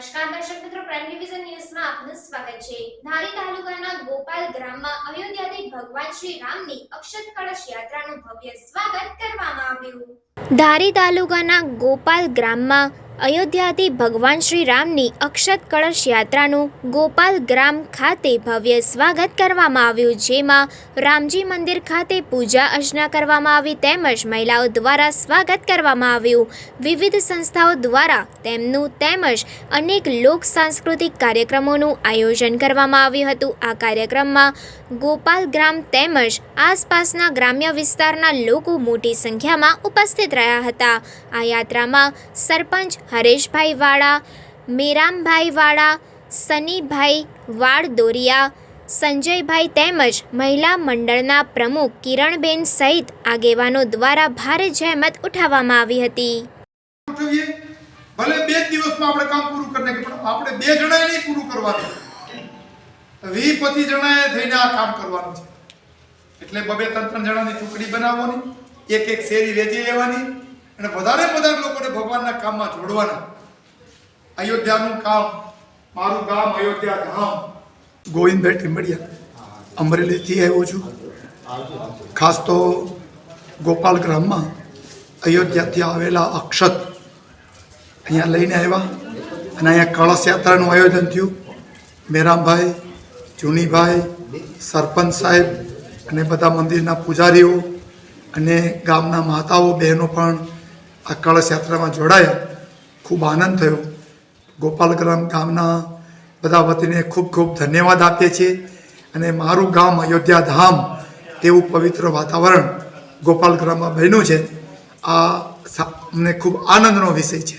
નમસ્કાર દર્શક મિત્રો પ્રાઇમ ડિવિઝન ન્યૂઝમાં આપનું સ્વાગત છે. ધારી તાલુકાના ગોપાલ ગ્રામમાં અયોધ્યાથી ભગવાન શ્રી રામની અક્ષત કળશ યાત્રાનું ભવ્ય સ્વાગત કરવામાં આવ્યું. ધારી તાલુકાના ગોપાલ ગ્રામમાં અયોધ્યાથી ભગવાન શ્રી રામની અક્ષત કળશ યાત્રાનું ગોપાલ ગ્રામ ખાતે ભવ્ય સ્વાગત કરવામાં આવ્યું, જેમાં રામજી મંદિર ખાતે પૂજા અર્ચના કરવામાં આવી તેમજ મહિલાઓ દ્વારા સ્વાગત કરવામાં આવ્યું. વિવિધ સંસ્થાઓ દ્વારા તેમનું તેમજ અનેક લોક સાંસ્કૃતિક કાર્યક્રમોનું આયોજન કરવામાં આવ્યું હતું. આ કાર્યક્રમમાં ગોપાલ ગ્રામ તેમજ આસપાસના ગ્રામ્ય વિસ્તારના લોકો મોટી સંખ્યામાં ઉપસ્થિત રહ્યા હતા. આ યાત્રામાં સરપંચ હરેશભાઈ વાળા, મેરામભાઈ વાળા, સનીભાઈ વાળદોરિયા, સંજયભાઈ તેમજ મહિલા મંડળના પ્રમુખ કિરણબેન સહિત આગેવાનો દ્વારા ભારે જહેમત ઉઠાવવામાં આવી હતી. ભલે બે દિવસમાં આપણે કામ પૂરું કરી નાખીએ, પણ આપણે બે જણાએ નહીં પૂરું કરવાનું. વી પચીસ જણાએ થઈને આ કામ કરવાનું છે. એટલે બબે ત્રણ ત્રણ જણાની ટુકડી બનાવવાની, એક એક શેરી વેચી લેવાની, અને વધારે વધારે ભગવાનના કામમાં જોડવાના. અયોધ્યાનું કામ, મારું ગામ અયોધ્યા ધામ. ગોવિંદભાઈ ટીમ્બડિયા અમરેલીથી આવ્યો છું. ખાસ તો ગોપાલ ગ્રામમાં અયોધ્યાથી આવેલા અક્ષત અહીંયા લઈને આવ્યા અને અહીંયા કળશ યાત્રાનું આયોજન થયું. મેરામભાઈ, જુનીભાઈ, સરપંચ સાહેબ અને બધા મંદિરના પૂજારીઓ અને ગામના માતાઓ, બહેનો પણ આ કળશ યાત્રામાં જોડાયા. ખૂબ આનંદ થયો. ગોપાલગ્રામ ગામના બધા વતીને ખૂબ ખૂબ ધન્યવાદ આપીએ છીએ. અને મારું ગામ અયોધ્યા ધામ એવું પવિત્ર વાતાવરણ ગોપાલગ્રામમાં બન્યું છે. આ અમને ખૂબ આનંદનો વિષય છે.